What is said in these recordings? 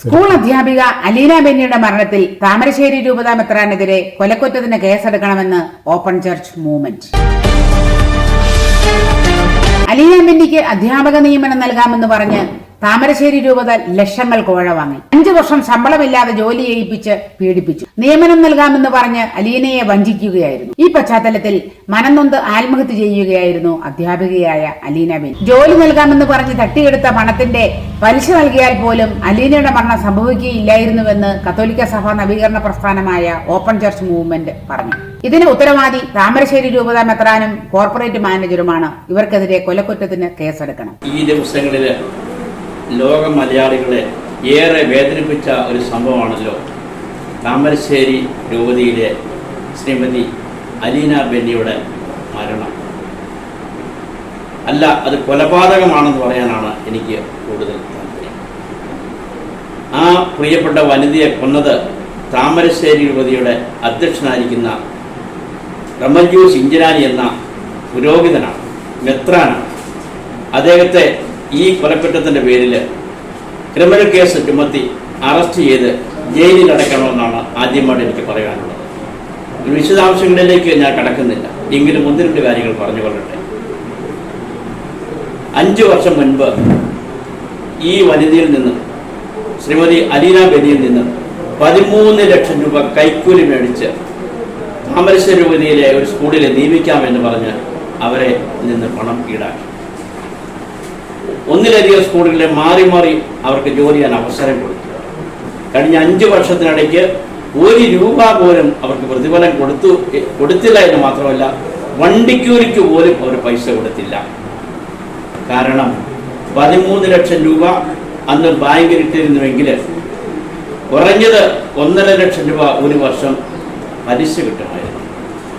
School അധ്യാപിക അലീന ബെന്നിയുടെ മരണത്തിൽ താമരശ്ശേരി രൂപതാ മെത്രാനെതിരെ കൊലക്കുറ്റത്തിന് കേസെടുക്കണമെന്ന് ഓപ്പൺ ചർച്ച് മൂവ്മെന്റ്. അലീന ബെന്നിക്ക് അധ്യാപക നിയമനം നൽകാമെന്ന് പറഞ്ഞ് താമരശ്ശേരി രൂപത ലക്ഷങ്ങൾ കോഴ വാങ്ങി. അഞ്ചു വർഷം ശമ്പളമില്ലാതെ ജോലി ചെയ്യിപ്പിച്ച് പീഡിപ്പിച്ചു. നിയമനം നൽകാമെന്ന് പറഞ്ഞ് അലീനയെ വഞ്ചിക്കുകയായിരുന്നു. ഈ പശ്ചാത്തലത്തിൽ മനംനൊന്ത് ആത്മഹത്യ ചെയ്യുകയായിരുന്നു അധ്യാപികയായ അലീന ബെൻ. ജോലി നൽകാമെന്ന് പറഞ്ഞ് തട്ടിയെടുത്ത പണത്തിന്റെ പലിശ നൽകിയാൽ പോലും അലീനയുടെ മരണം സംഭവിക്കുകയില്ലായിരുന്നുവെന്ന് കത്തോലിക്ക സഭ നവീകരണ പ്രസ്ഥാനമായ ഓപ്പൺ ചർച്ച് മൂവ്മെന്റ് പറഞ്ഞു. ഇതിന് ഉത്തരവാദി താമരശ്ശേരി രൂപത മെത്രാനും കോർപ്പറേറ്റ് മാനേജറുമാണ് ഇവർക്കെതിരെ കൊലക്കുറ്റത്തിന് കേസെടുക്കണം. ഈ ദിവസങ്ങളിൽ ലോക മലയാളികളെ ഏറെ വേദനിപ്പിച്ച ഒരു സംഭവമാണല്ലോ താമരശ്ശേരി രൂപതയിലെ ശ്രീമതി അലീന ബെന്നിയുടെ മരണം. അല്ല അത് കൊലപാതകമാണെന്ന് പറയാനാണ് എനിക്ക് കൂടുതൽ താല്പര്യം. ആ പ്രിയപ്പെട്ട വനിതയെ കൊന്നത് താമരശ്ശേരി രൂപതയുടെ അധ്യക്ഷനായിരിക്കുന്ന റമഞ്ജൂസ് ഇഞ്ചിനാനി എന്ന പുരോഹിതനാണ് മെത്രാനാണ്. അദ്ദേഹത്തെ ഈ കൊലക്കുറ്റത്തിന്റെ പേരിൽ ക്രിമിനൽ കേസ് ചുമത്തി അറസ്റ്റ് ചെയ്ത് ജയിലിൽ അടയ്ക്കണമെന്നാണ് ആദ്യമായിട്ട് എനിക്ക് പറയാനുള്ളത്. വിശദാംശങ്ങളിലേക്ക് ഞാൻ കടക്കുന്നില്ല. എങ്കിലും ഒന്ന് രണ്ട് കാര്യങ്ങൾ പറഞ്ഞു കൊള്ളട്ടെ. അഞ്ച് വർഷം മുൻപ് ഈ വനിതയിൽ നിന്നും ശ്രീമതി അലീന ബെനിയിൽ നിന്നും പതിമൂന്ന് ലക്ഷം രൂപ കൈക്കൂലി മേടിച്ച് താമരശ്ശേരി ഒരു സ്കൂളിൽ നിയമിക്കാമെന്ന് പറഞ്ഞ് അവരെ നിന്ന് പണം ഈടാക്കി. ഒന്നിലധികം സ്കൂളുകളിലെ മാറി മാറി അവർക്ക് ജോലി ചെയ്യാൻ അവസരം കൊടുത്തു. കഴിഞ്ഞ അഞ്ച് വർഷത്തിനിടയ്ക്ക് ഒരു രൂപ പോലും അവർക്ക് പ്രതിഫലം കൊടുത്തു കൊടുത്തില്ല എന്ന് മാത്രമല്ല വണ്ടിക്കൂലിക്ക് പോലും അവർ പൈസ കൊടുത്തില്ല. കാരണം പതിമൂന്ന് ലക്ഷം രൂപ അന്ന് ബാങ്കിൽ ഇട്ടിരുന്നുവെങ്കിൽ കുറഞ്ഞത് ഒന്നര ലക്ഷം രൂപ ഒരു വർഷം പലിശ കിട്ടുമായിരുന്നു.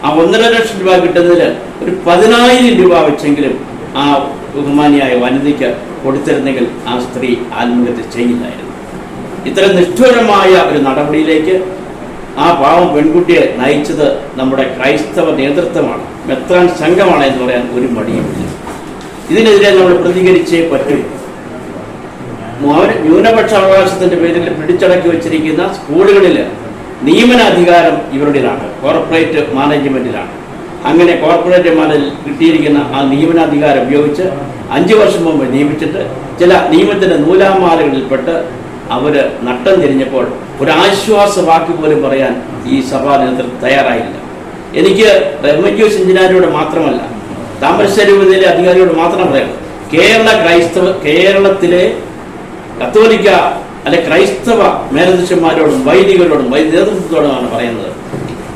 ആ ഒന്നര ലക്ഷം രൂപ കിട്ടുന്നതിൽ ഒരു പതിനായിരം രൂപ വെച്ചെങ്കിലും ആ ബഹുമാനിയായ വനിതയ്ക്ക് കൊടുത്തിരുന്നെങ്കിൽ ആ സ്ത്രീ ആത്മഹത്യ ചെയ്യില്ലായിരുന്നു. ഇത്തരം നിഷ്ഠൂരമായ ഒരു നടപടിയിലേക്ക് ആ പാവം പെൺകുട്ടിയെ നയിച്ചത് നമ്മുടെ ക്രൈസ്തവ നേതൃത്വമാണ്. മെത്രാൻ സംഘമാണ് എന്ന് പറയാൻ ഒരു മടിയുമില്ല ഇതിനെതിരെ നമ്മൾ പ്രതികരിച്ചേ പറ്റൂ. ന്യൂനപക്ഷ അവകാശത്തിന്റെ പേരിൽ പിടിച്ചടക്കി വെച്ചിരിക്കുന്ന സ്കൂളുകളിൽ നിയമനാധികാരം ഇവരുടേതാണ്. കോർപ്പറേറ്റ് മാനേജ്മെന്റിലാണ്. അങ്ങനെ കോർപ്പറേറ്റ് മാനേജ് കിട്ടിയിരിക്കുന്ന ആ നിയമനാധികാരം ഉപയോഗിച്ച് അഞ്ച് വർഷം മുമ്പ് നിയമിച്ചിട്ട് ചില നിയമത്തിന്റെ നൂലാമാലകളിൽപ്പെട്ട് അവർ നട്ടം തിരിഞ്ഞപ്പോൾ ഒരു ആശ്വാസ വാക്ക് പോലും പറയാൻ ഈ സഭാ നേതൃത്വം തയ്യാറായില്ല. എനിക്ക് റെവന്യൂ എഞ്ചിനീയരോട് മാത്രമല്ല താമരശ്ശേരി ഉപതിയിലെ അധികാരിയോട് മാത്രം പറയാം. കേരള ക്രൈസ്തവ കേരളത്തിലെ കത്തോലിക്ക അല്ലെ ക്രൈസ്തവ മേലധ്യക്ഷന്മാരോടും വൈദികരോടും വൈദ്യ നേതൃത്വത്തോടുമാണ് പറയുന്നത്.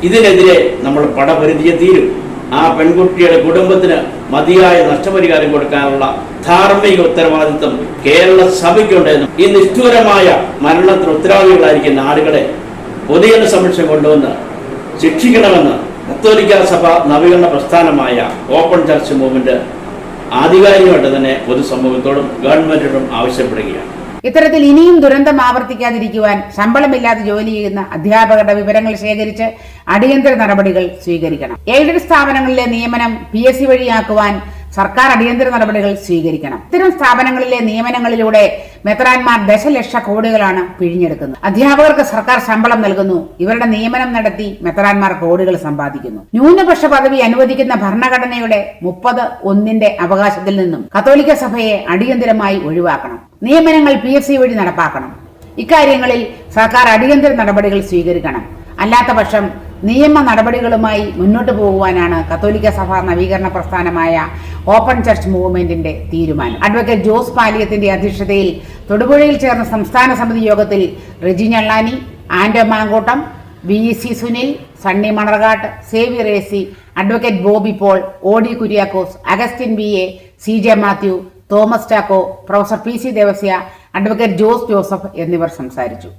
ഇതിനെതിരെ നമ്മൾ പടപരിധിയെ തീരും. ആ പെൺകുട്ടിയുടെ കുടുംബത്തിന് മതിയായ നഷ്ടപരിഹാരം കൊടുക്കാനുള്ള ധാർമ്മിക ഉത്തരവാദിത്വം കേരള സഭയ്ക്കുണ്ടെന്നും ഈ നിഷ്ഠൂരമായ മരണത്തിന് ഉത്തരവാദികളായിരിക്കുന്ന ആളുകളെ പൊതുജന സംരക്ഷണം കൊണ്ടുവന്ന് ശിക്ഷിക്കണമെന്ന് കത്തോലിക്ക സഭ നവീകരണ പ്രസ്ഥാനമായ ഓപ്പൺ ചർച്ച് മൂവ്മെന്റ് ആധികാരികമായിട്ട് തന്നെ പൊതുസമൂഹത്തോടും ഗവൺമെന്റിനോടും ആവശ്യപ്പെടുകയാണ്. ഇത്തരത്തിൽ ഇനിയും ദുരന്തം ആവർത്തിക്കാതിരിക്കുവാൻ ശമ്പളമില്ലാതെ ജോലി ചെയ്യുന്ന അധ്യാപകരുടെ വിവരങ്ങൾ ശേഖരിച്ച് അടിയന്തര നടപടികൾ സ്വീകരിക്കണം. എയ്ഡഡ് സ്ഥാപനങ്ങളിലെ നിയമനം പി എസ് സി വഴിയാക്കുവാൻ സർക്കാർ അടിയന്തര നടപടികൾ സ്വീകരിക്കണം. ഇത്തരം സ്ഥാപനങ്ങളിലെ നിയമനങ്ങളിലൂടെ മെത്രാൻമാർ ദശലക്ഷ കോടികളാണ് പിഴിഞ്ഞെടുക്കുന്നത്. അധ്യാപകർക്ക് സർക്കാർ ശമ്പളം നൽകുന്നു. ഇവരുടെ നിയമനം നടത്തി മെത്രാൻമാർ കോടികൾ സമ്പാദിക്കുന്നു. ന്യൂനപക്ഷ പദവി അനുവദിക്കുന്ന ഭരണഘടനയുടെ മുപ്പത് ഒന്നിന്റെ അവകാശത്തിൽ നിന്നും കത്തോലിക്ക സഭയെ അടിയന്തരമായി ഒഴിവാക്കണം. നിയമനങ്ങൾ പി എസ് സി വഴി നടപ്പാക്കണം. ഇക്കാര്യങ്ങളിൽ സർക്കാർ അടിയന്തര നടപടികൾ സ്വീകരിക്കണം. അല്ലാത്ത പക്ഷം നിയമ നടപടികളുമായി മുന്നോട്ട് പോകുവാനാണ് കത്തോലിക്ക സഭ നവീകരണ പ്രസ്ഥാനമായ ഓപ്പൺ ചർച്ച് മൂവ്മെന്റിന്റെ തീരുമാനം. അഡ്വക്കേറ്റ് ജോസ് പാലിയത്തിന്റെ അധ്യക്ഷതയിൽ തൊടുപുഴയിൽ ചേർന്ന സംസ്ഥാന സമിതി യോഗത്തിൽ Riji Njallani Ando Mankottam V C Sunil Sunny Manarkad Sevy A C advocate Bobby Paul O D Kuriakose Augustine B A C J Mathew Thomas Chacko professor P C Devasia advocate Jose Joseph എന്നിവർ സംസാരിച്ചു.